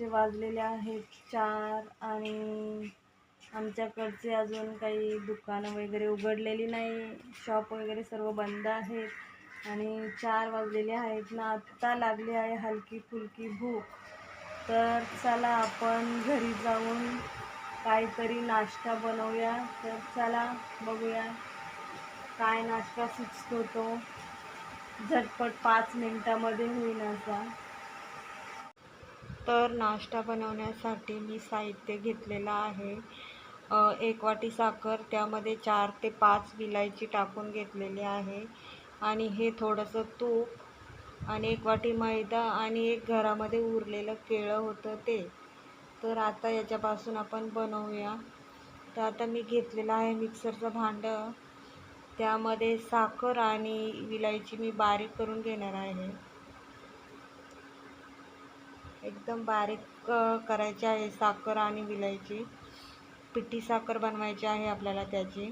सकाळचे वाजलेले आहेत चार आणि आमच्याकडचे अजून काही दुकानं वगैरे उघडलेली नाही. शॉप वगैरे सर्व बंद आहेत आणि चार वाजलेले आहेत. ना आत्ता लागली आहे हलकी फुलकी भूक. तर चला आपण घरी जाऊन काहीतरी नाश्ता बनवूया. तर चला बघूया काय नाश्ता सुचतो तो. झटपट पाच मिनटामध्ये होईल असा. तर नाश्ता बनवण्यासाठी मी साहित्य घेतलेलं आहे. एक वाटी साखर त्यामध्ये चार ते पाच विलायची टाकून घेतलेली आहे. आणि हे थोडंसं तूप आणि एक वाटी मैदा आणि एक घरामध्ये उरलेलं केळं होतं ते. तर आता याच्यापासून आपण बनवूया. तर आता मी घेतलेलं आहे मिक्सरचं भांडं. त्यामध्ये साखर आणि विलायची मी बारीक करून घेणार आहे. एकदम बारीक करायची आहे साखर आणि विलायची. पिठी साखर बनवायची आहे आपल्याला त्याची.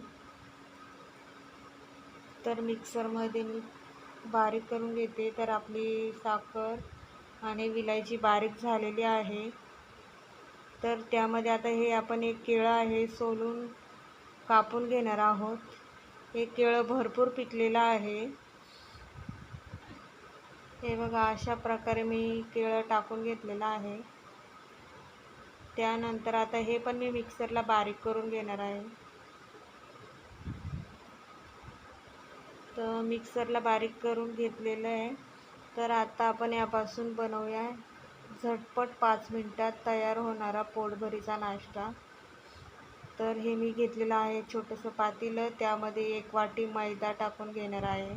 तर मिक्सरमध्ये मी बारीक करून घेते. तर आपली साखर आणि विलायची बारीक झालेली आहे. तर त्यामध्ये आता हे आपण एक केळं आहे सोलून कापून घेणार आहोत. हे केळं भरपूर पिकलेलं आहे. हे बघा अशा प्रकारे मी केळं टाकून घेतलेलं आहे. त्यानंतर आता हे पण मी मिक्सरला बारीक करून घेणार आहे. तर मिक्सरला बारीक करून घेतलेलं आहे. तर आता आपण यापासून बनवूया. झटपट पाच मिनटात तयार होणारा पोटभरीचा नाश्ता. तर हे मी घेतलेलं आहे छोटंसं पातेलं. त्यामध्ये एक वाटी मैदा टाकून घेणार आहे.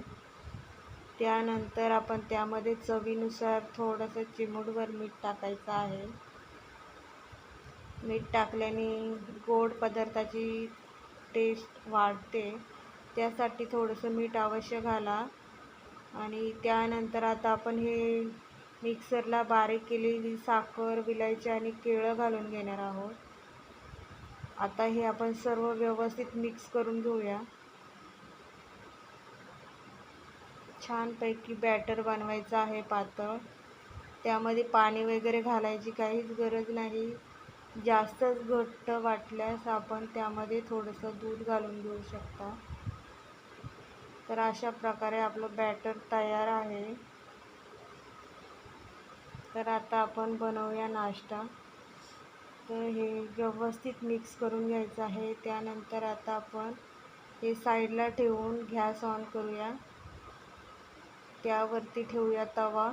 त्यानंतर आपण त्यामध्ये चवीनुसार थोडंसं चिमूटभर मीठ टाकायचं आहे. मीठ टाकल्याने गोड पदार्थाची टेस्ट वाढते. त्यासाठी थोडंसं मीठ अवश्य घाला. आणि त्यानंतर आता आपण हे मिक्सरला बारीक केलेली साखर विलायची आणि केळं घालून घेणार आहोत. आता हे आपण सर्व व्यवस्थित मिक्स करून घेऊया. छानपैकी बॅटर बनवायचं आहे पातळ. त्यामध्ये पाणी वगैरे घालायची काहीच गरज नाही. जास्तच घट्ट वाटल्यास आपण त्यामध्ये थोडंसं दूध घालून घेऊ शकता. तर अशा प्रकारे आपलं बॅटर तयार आहे. तर आता आपण बनवूया नाश्ता. तर हे व्यवस्थित मिक्स करून घ्यायचं आहे. त्यानंतर आता आपण हे साईडला ठेवून गॅस ऑन करूया. त्यावरती ठेवूया तवा.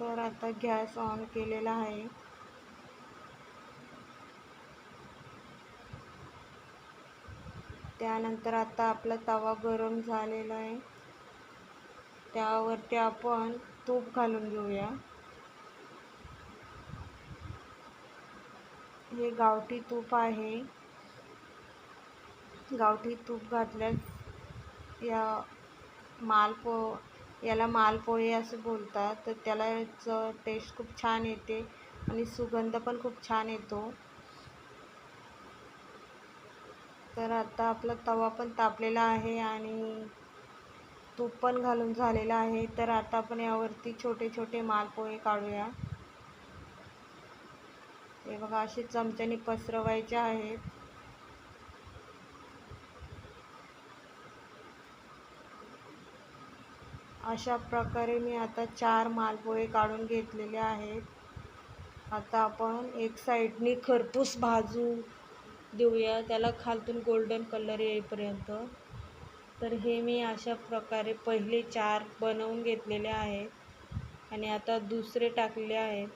तर आता गॅस ऑन केलेला आहे. त्यानंतर आता आपला तवा गरम झालेला आहे. त्यावरती आपण तूप घालून घेऊया. हे गावठी तूप आहे. गावठी तूप घातल्यास या मालपो याला मालपोहे असं बोलतात. तर त्याला टेस्ट खूप छान येते आणि सुगंध पण खूप छान येतो. तर आता आपला तवा पण तापलेला आहे आणि तूप पण घालून झालेला आहे. तर आता आपण यावरती छोटे छोटे मालपोळे काढूया. हे बघा असे चमच्याने पसरवायचे आहेत. अशा प्रकारे मी आता चार मालपोहे काढून घेतलेले आहेत. आता आपण एक साईडनी खरपूस भाजू देऊया. त्याला खालतून गोल्डन कलर येईपर्यंत. तर हे मी अशा प्रकारे पहिले चार बनवून घेतलेले आहेत. आणि आता दुसरे टाकले आहेत.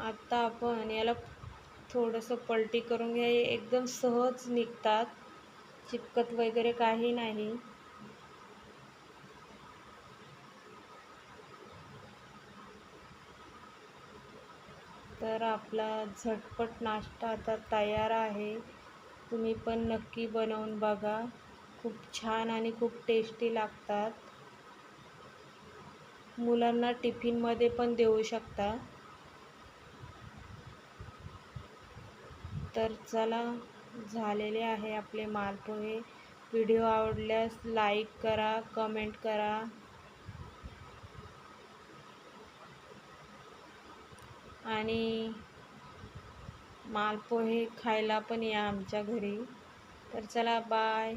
आता आपण याला थोडंसं पलटी करून घ्या. हे एकदम सहज निघतात. चिपकत वगैरे काही नाही. तर आपला झटपट नाश्ता आता तयार आहे. तुम्ही पण नक्की बनवून बघा. खूप छान आणि खूप टेस्टी लागतात. मुलांना टिफिनमध्ये पण देऊ शकता. तर चला झालेले आहे आपले मालपोहे व्हिडिओ आवडल्यास लाईक करा कमेंट करा. आणि मालपोहे खायला पण या आमच्या घरी. तर चला बाय.